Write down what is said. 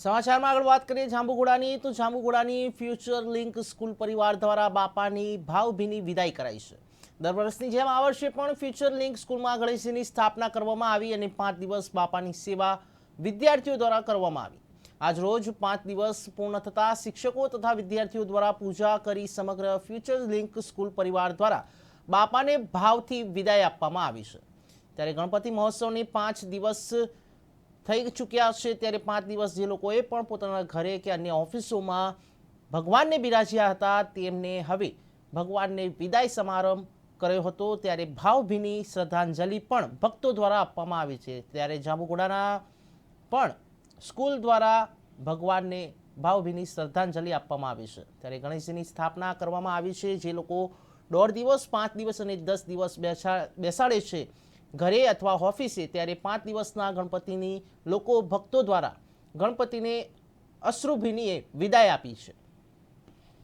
સમાચારમાં આગળ વાત કરીએ જાંબુગુડાની તો જાંબુગુડાની ફ્યુચર લિંક સ્કૂલ પરિવાર દ્વારા બાપાની ભાવભીની વિદાય કરાઈ છે. દર વર્ષની જેમ આ વર્ષે પણ ફ્યુચર લિંક સ્કૂલમાં ગણેશજીની સ્થાપના કરવામાં આવી અને પાંચ દિવસ બાપાની સેવા વિદ્યાર્થીઓ દ્વારા કરવામાં આવી. આજ રોજ પાંચ દિવસ પૂર્ણ થતાં શિક્ષકો તથા વિદ્યાર્થીઓ દ્વારા પૂજા કરી સમગ્ર ફ્યુચર લિંક સ્કૂલ પરિવાર દ્વારા બાપાને ભાવથી વિદાય આપવામાં આવી છે. ત્યારે ગણપતિ મહોત્સવની પાંચ દિવસ થઈ ચૂક્યા છે ત્યારે પાંચ દિવસ જે લોકોએ પણ પોતાના ઘરે કે અન્ય ઓફિસોમાં ભગવાનને બિરાજ્યા હતા, તેમને હવે ભગવાનને વિદાય સમારંભ કર્યો હતો. ત્યારે ભાવભીની શ્રદ્ધાંજલિ પણ ભક્તો દ્વારા આપવામાં આવી છે. ત્યારે જાંબુઘોડાના પણ સ્કૂલ દ્વારા ભગવાનને ભાવભીની શ્રદ્ધાંજલિ આપવામાં આવી છે. ત્યારે ગણેશજીની સ્થાપના કરવામાં આવી છે. જે લોકો દોઢ દિવસ, પાંચ દિવસ અને દસ દિવસ બેસા, બેસાડે છે. ઘરે અથવા ઓફિસે ત્યારે પાંચ દિવસના ગણપતિની લોકો ભક્તો દ્વારા ગણપતિને અશ્રુભિનીએ વિદાય આપી છે.